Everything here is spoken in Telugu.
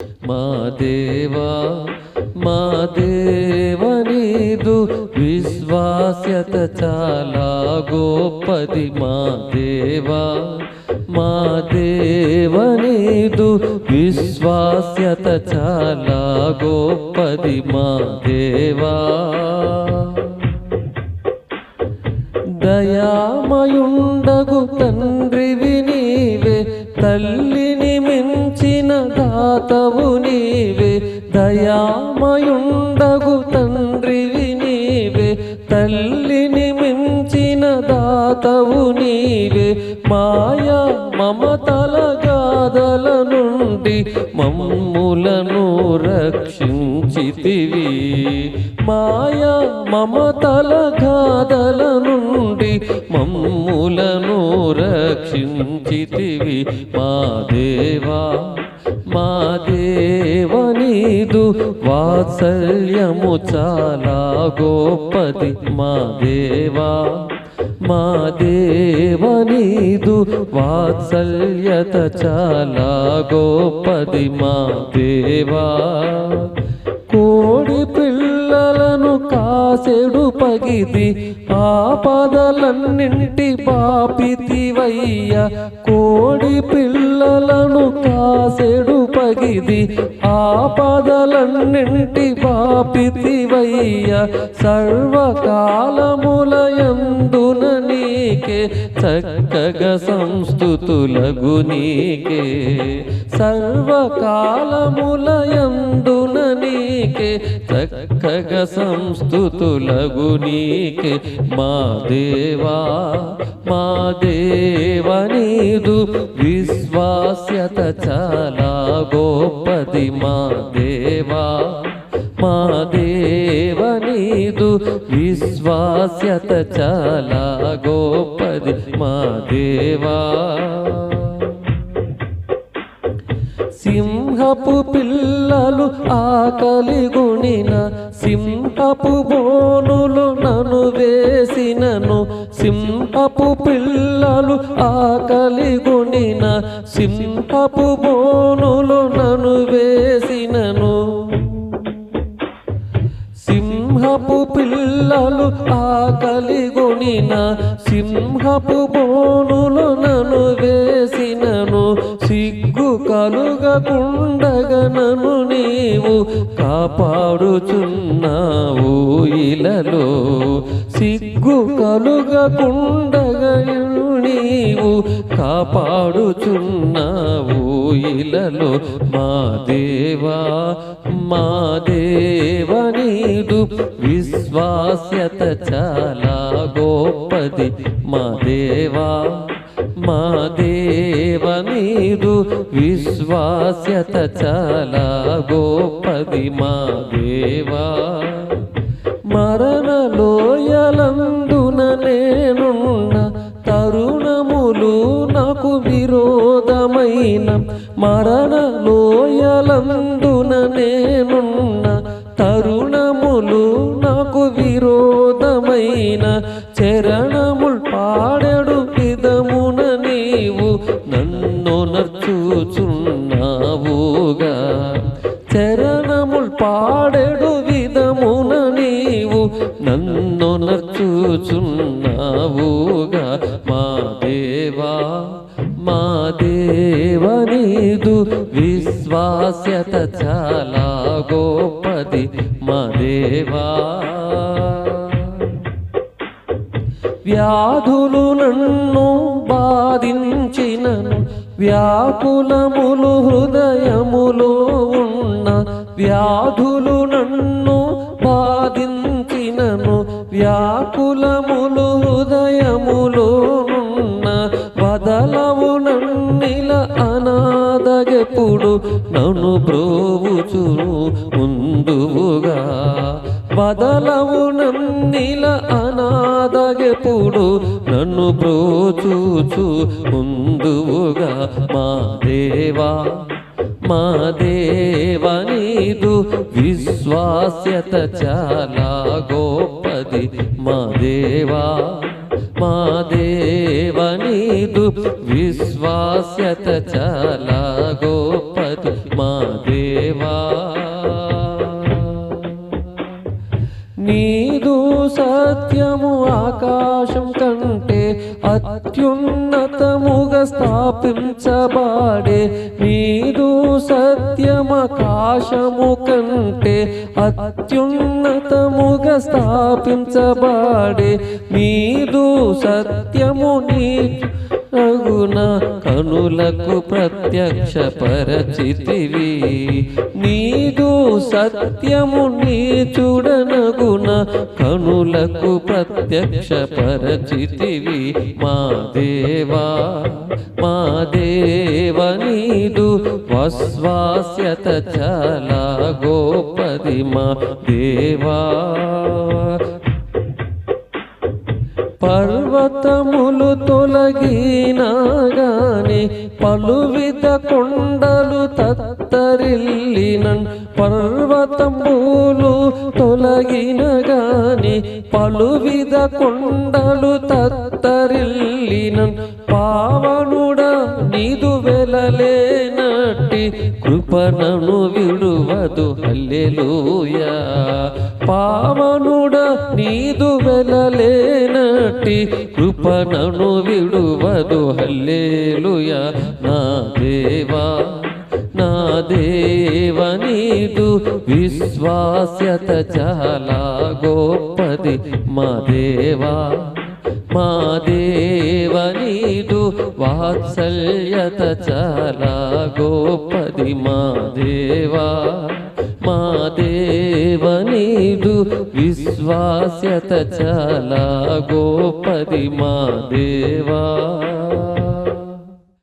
మా దేవా మా దేవనీదు విశ్వాస్యత చాలా గోపది మా దేవా మా దేవనీదు విశ్వాస్యత చాలా గోపది మా దేవా దయామయుండగు తండ్రివి నీవే తల్లి దాతవు నీవే దయామయుండగు తండ్రివి నీవే తల్లిని మించిన దాతవు నీవే. మాయా మమతల గాదల నుండి మమ్ములను రక్షించితివి. మాయా మమతల గాదల నుండి మమ్ములను రక్షించితివి. మా దేవా మా దేవనీదు వాత్సల్యము చాలా గోపతి మా దేవా మా దేవనీదు వాత్సల్యత చాలా గొప్పది. మా దేవా కోడి పిల్లలను కాసెడు పగిది ఆపదలన్నింటి పాపితివయ్య. కోడి పిల్లలను కాసెడు పగిది ఆపదలన్నింటి పాపితివయ్య. సర్వకాలములయందున నీకే చక్కగా సంస్థుతులగు నీకే. సర్వకాలములయందున నీకే చక్కగా సంస్థుతులగు నీకే. మా దేవా మా దేవనీదు విశ్వాస్యత చాలా గోపది మా దేవా మా దేవనీదు విశ్వాస్యత చాలా గోపది మా దేవా సింహపు పిల్లలు ఆకలి గుణిన సింహపు బోనులు నను వేసినను. సింహపు పిల్లలు ఆకలి గుణిన సింహపు బోనులు నను వేసినను. సింహపు పిల్లలు ఆకలి గుణిన సింహపు బోనులు నను వేసినను. సిగ్గు కలుగకుండగనను నీవు కాపాడుచున్నావు ఇలలో. సిగ్గు కలుగకుండగను నీవు కాపాడుచున్నావు ఇలలో. మా దేవా మా దేవనీదు విశ్వాస్యత చాలా గొప్పది. మా దేవా మా దేవనీదు విశ్వాస్యత చాలా గోపది మా దేవా. మరణలోయలందున నేనున్న తరుణములు నాకు విరోధమైన మరణలోయలందున నేనున్న తరుణములు నాకు విరోధమైన చరణ నన్ను చరణముల్ పాడెడు విధమున నీవు నన్నునర్చుచున్నావుగా మా దేవా మా దేవనీదు విశ్వాస్యత చాలా గోపది మా దేవా. వ్యాధులు నన్ను బాధించినను వ్యాకులములు హృదయములో ఉన్న వ్యాధులు నన్ను బాధించినను వ్యాకులములు హృదయములో ఉన్న వదలవు నన్నిల అనాథగెప్పుడు నన్ను బ్రోవుచును ముందువుగా. బదలవు నన్నిల అనాదగెప్పుడు నన్ను బ్రోచూచు ఉందువుగా మా దేవా మా దేవనీదు విశ్వాస్యత చాలా గోపది మా దేవా మా దేవనీదు విశ్వాస్యత చాలా గోపది మా దేవా నీదు సత్యము ఆకాశం కంటే అత్యున్నతముగా స్థాపించబాడే నీదు సత్యమకాశము కంటే అత్యున్నతముగా స్థాపించబాడే నీదు సత్యము నీ రఘున కనులకు ప్రత్యక్ష పరచితివి నీదు సత్యము నీ చూడనగున కనులకు ప్రత్యక్ష పరచితివి మా దేవా మా దేవ నీదు వస్వాస్యత చాలా గోపది మా దేవా. పర్వతములు తొలగినాగాని పలువిధ కొండలు తత్తరిల్లినన్ పర్వతములు తొలగినగాని పలువిధ కొండలు తత్తరిల్లినన్ పావనుడ నీదు వెలలేనట్టి కృపణను విడువదు. హల్లెలూయా. పావనుడ నీదు వెలలేనట్టి కృపణను విడువదు. హల్లేలుయ నా దేవా నా దేవ నీదు విశ్వాస్యత చాలా గోపది మా దేవా మా దేవ నీదు వాత్సల్యత చాలా గోపది మా దేవా మా విశ్వాస్యత చాలా గోపది మాదేవా